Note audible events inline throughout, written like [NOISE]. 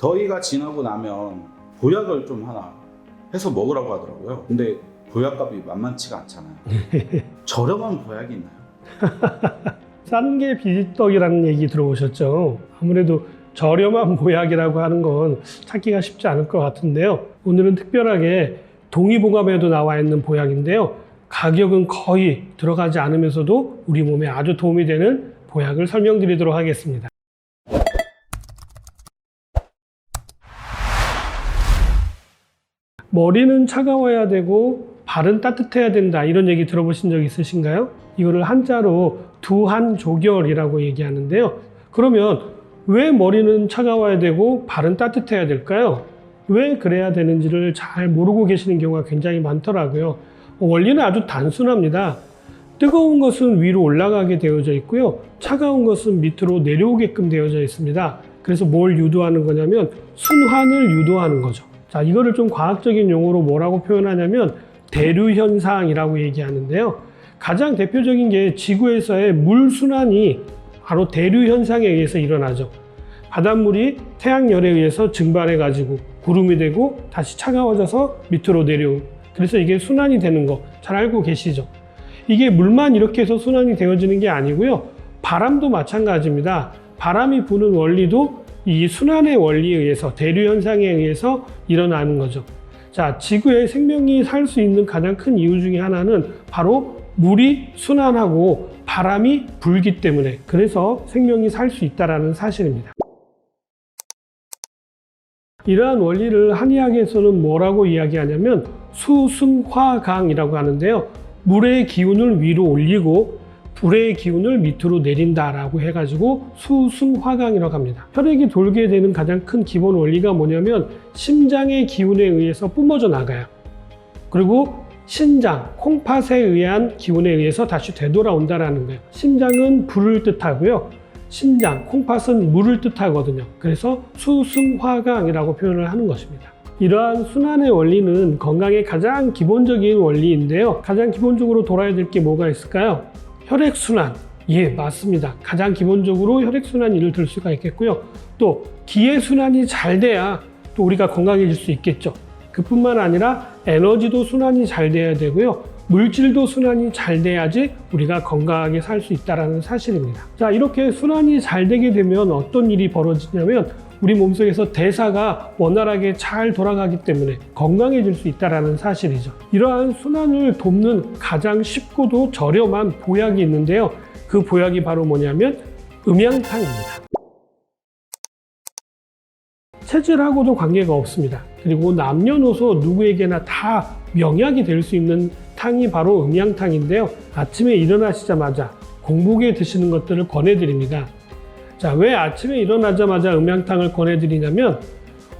더위가 지나고 나면 보약을 좀 하나 해서 먹으라고 하더라고요. 근데 보약값이 만만치가 않잖아요. [LAUGHS] 저렴한 보약이 있나요? [LAUGHS] 싼 게 비지떡이라는 얘기 들어보셨죠? 아무래도 저렴한 보약이라고 하는 건 찾기가 쉽지 않을 것 같은데요. 오늘은 특별하게 동의보감에도 나와 있는 보약인데요. 가격은 거의 들어가지 않으면서도 우리 몸에 아주 도움이 되는 보약을 설명드리도록 하겠습니다. 머리는 차가워야 되고 발은 따뜻해야 된다 이런 얘기 들어보신 적 있으신가요? 이거를 한자로 두한조결이라고 얘기하는데요. 그러면 왜 머리는 차가워야 되고 발은 따뜻해야 될까요? 왜 그래야 되는지를 잘 모르고 계시는 경우가 굉장히 많더라고요. 원리는 아주 단순합니다. 뜨거운 것은 위로 올라가게 되어져 있고요. 차가운 것은 밑으로 내려오게끔 되어져 있습니다. 그래서 뭘 유도하는 거냐면 순환을 유도하는 거죠. 자, 이거를 좀 과학적인 용어로 뭐라고 표현하냐면 대류 현상이라고 얘기하는데요. 가장 대표적인 게 지구에서의 물 순환이 바로 대류 현상에 의해서 일어나죠. 바닷물이 태양열에 의해서 증발해 가지고 구름이 되고 다시 차가워져서 밑으로 내려오고 그래서 이게 순환이 되는 거 잘 알고 계시죠? 이게 물만 이렇게 해서 순환이 되어지는 게 아니고요. 바람도 마찬가지입니다. 바람이 부는 원리도 이 순환의 원리에 의해서 대류 현상에 의해서 일어나는 거죠. 자, 지구에 생명이 살 수 있는 가장 큰 이유 중에 하나는 바로 물이 순환하고 바람이 불기 때문에 그래서 생명이 살 수 있다라는 사실입니다. 이러한 원리를 한의학에서는 뭐라고 이야기하냐면 수승화강이라고 하는데요. 물의 기운을 위로 올리고 불의 기운을 밑으로 내린다라고 해가지고 수승화강이라고 합니다. 혈액이 돌게 되는 가장 큰 기본 원리가 뭐냐면 심장의 기운에 의해서 뿜어져 나가요. 그리고 신장, 콩팥에 의한 기운에 의해서 다시 되돌아온다라는 거예요. 심장은 불을 뜻하고요. 심장, 콩팥은 물을 뜻하거든요. 그래서 수승화강이라고 표현을 하는 것입니다. 이러한 순환의 원리는 건강의 가장 기본적인 원리인데요. 가장 기본적으로 돌아야 될 게 뭐가 있을까요? 혈액순환. 예, 맞습니다. 가장 기본적으로 혈액순환 일을 들 수가 있겠고요. 또 기회순환이 잘 돼야 또 우리가 건강해질 수 있겠죠. 그뿐만 아니라 에너지도 순환이 잘 돼야 되고요. 물질도 순환이 잘 돼야지 우리가 건강하게 살 수 있다는 사실입니다. 자, 이렇게 순환이 잘 되게 되면 어떤 일이 벌어지냐면 우리 몸속에서 대사가 원활하게 잘 돌아가기 때문에 건강해질 수 있다는 사실이죠. 이러한 순환을 돕는 가장 쉽고도 저렴한 보약이 있는데요. 그 보약이 바로 뭐냐면 음양탕입니다. 체질하고도 관계가 없습니다. 그리고 남녀노소 누구에게나 다 명약이 될 수 있는 탕이 바로 음양탕인데요. 아침에 일어나시자마자 공복에 드시는 것들을 권해드립니다. 자, 왜 아침에 일어나자마자 음양탕을 권해드리냐면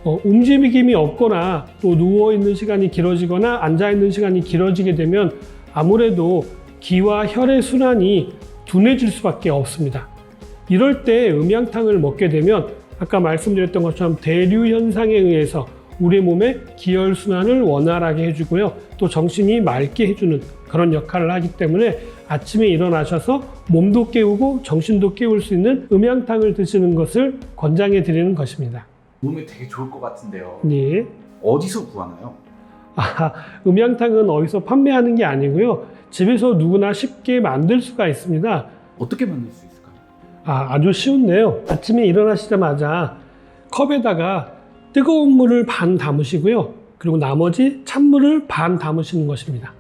어, 움직임이 없거나 또 누워있는 시간이 길어지거나 앉아있는 시간이 길어지게 되면 아무래도 기와 혈의 순환이 둔해질 수밖에 없습니다. 이럴 때 음양탕을 먹게 되면 아까 말씀드렸던 것처럼 대류 현상에 의해서 우리 몸의 기혈 순환을 원활하게 해주고요. 또 정신이 맑게 해주는 그런 역할을 하기 때문에 아침에 일어나셔서 몸도 깨우고 정신도 깨울 수 있는 음양탕을 드시는 것을 권장해 드리는 것입니다. 몸에 되게 좋을 것 같은데요. 예. 어디서 구하나요? 아, 음양탕은 어디서 판매하는 게 아니고요. 집에서 누구나 쉽게 만들 수가 있습니다. 어떻게 만들 수 있을까요? 아, 아주 쉬운데요. 아침에 일어나시자마자 컵에다가 뜨거운 물을 반 담으시고요. 그리고 나머지 찬물을 반 담으시는 것입니다.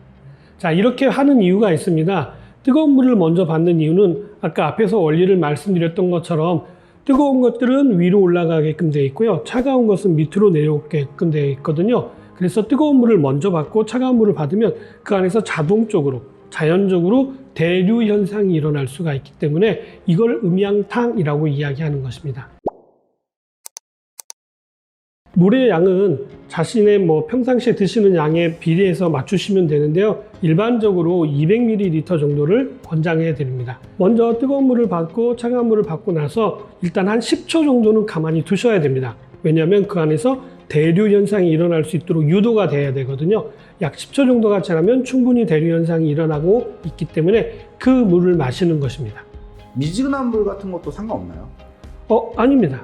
자, 이렇게 하는 이유가 있습니다. 뜨거운 물을 먼저 받는 이유는 아까 앞에서 원리를 말씀드렸던 것처럼 뜨거운 것들은 위로 올라가게끔 되어 있고요. 차가운 것은 밑으로 내려오게끔 되어 있거든요. 그래서 뜨거운 물을 먼저 받고 차가운 물을 받으면 그 안에서 자동적으로 자연적으로 대류 현상이 일어날 수가 있기 때문에 이걸 음양탕이라고 이야기하는 것입니다. 물의 양은 자신의 뭐 평상시에 드시는 양에 비례해서 맞추시면 되는데요. 일반적으로 200ml 정도를 권장해 드립니다. 먼저 뜨거운 물을 받고 차가운 물을 받고 나서 일단 한 10초 정도는 가만히 두셔야 됩니다. 왜냐하면 그 안에서 대류 현상이 일어날 수 있도록 유도가 돼야 되거든요. 약 10초 정도가 지나면 충분히 대류 현상이 일어나고 있기 때문에 그 물을 마시는 것입니다. 미지근한 물 같은 것도 상관없나요? 어, 아닙니다.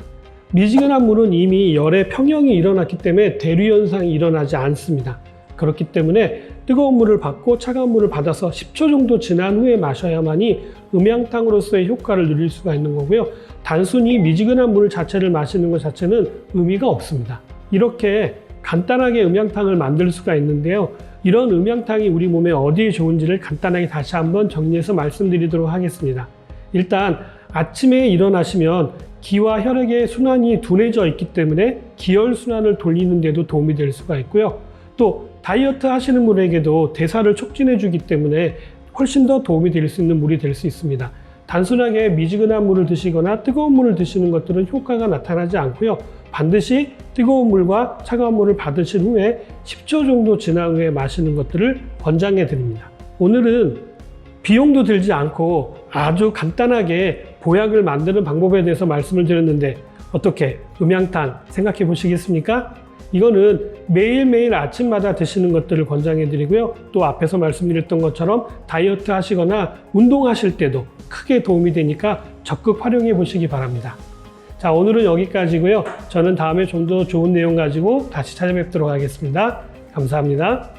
미지근한 물은 이미 열의 평형이 일어났기 때문에 대류 현상이 일어나지 않습니다. 그렇기 때문에 뜨거운 물을 받고 차가운 물을 받아서 10초 정도 지난 후에 마셔야만이 음양탕으로서의 효과를 누릴 수가 있는 거고요. 단순히 미지근한 물 자체를 마시는 것 자체는 의미가 없습니다. 이렇게 간단하게 음양탕을 만들 수가 있는데요. 이런 음양탕이 우리 몸에 어디에 좋은지를 간단하게 다시 한번 정리해서 말씀드리도록 하겠습니다. 일단 아침에 일어나시면 기와 혈액의 순환이 둔해져 있기 때문에 기혈 순환을 돌리는 데도 도움이 될 수가 있고요. 또 다이어트 하시는 분에게도 대사를 촉진해 주기 때문에 훨씬 더 도움이 될 수 있는 물이 될 수 있습니다. 단순하게 미지근한 물을 드시거나 뜨거운 물을 드시는 것들은 효과가 나타나지 않고요. 반드시 뜨거운 물과 차가운 물을 받으신 후에 10초 정도 지난 후에 마시는 것들을 권장해 드립니다. 오늘은 비용도 들지 않고 아주 간단하게 보약을 만드는 방법에 대해서 말씀을 드렸는데 어떻게 음양탕 생각해 보시겠습니까? 이거는 매일매일 아침마다 드시는 것들을 권장해 드리고요. 또 앞에서 말씀드렸던 것처럼 다이어트 하시거나 운동하실 때도 크게 도움이 되니까 적극 활용해 보시기 바랍니다. 자, 오늘은 여기까지고요. 저는 다음에 좀 더 좋은 내용 가지고 다시 찾아뵙도록 하겠습니다. 감사합니다.